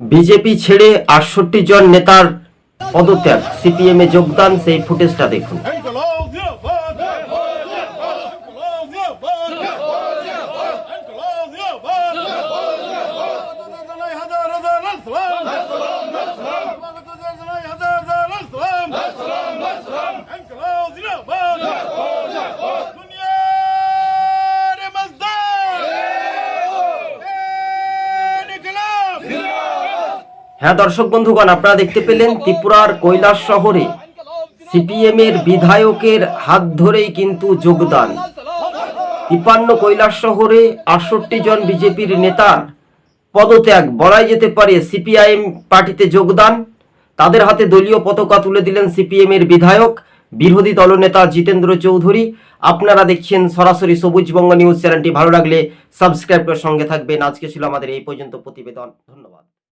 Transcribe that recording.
BJP ছেড়ে আটষট্টি জন নেতার পদত্যাগ সিপিএমে যোগদান সেই ফুটেজটা দেখুন হ্যাঁ দর্শক বন্ধুগণ, আপনারা দেখতে পেলেন ত্রিপুরার কৈলাস শহরে সিপিএম এর বিধায়কের হাত ধরেই কিন্তু যোগদান। তিপান্ন কৈলাস শহরে আটষট্টি জন বিজেপির নেতার পদত্যাগ, বলাই যেতে পারে সিপিআইএম পার্টিতে যোগদান। তাদের হাতে দলীয় পতাকা তুলে দিলেন সিপিএম এর বিধায়ক, বিরোধী দলনেতা জিতেন্দ্র চৌধুরী। আপনারা দেখছেন সরাসরি সবুজবঙ্গ নিউজ চ্যানেলটি। ভালো লাগলে সাবস্ক্রাইব করে সঙ্গে থাকবেন। আজকে ছিল আমাদের এই পর্যন্ত প্রতিবেদন। ধন্যবাদ।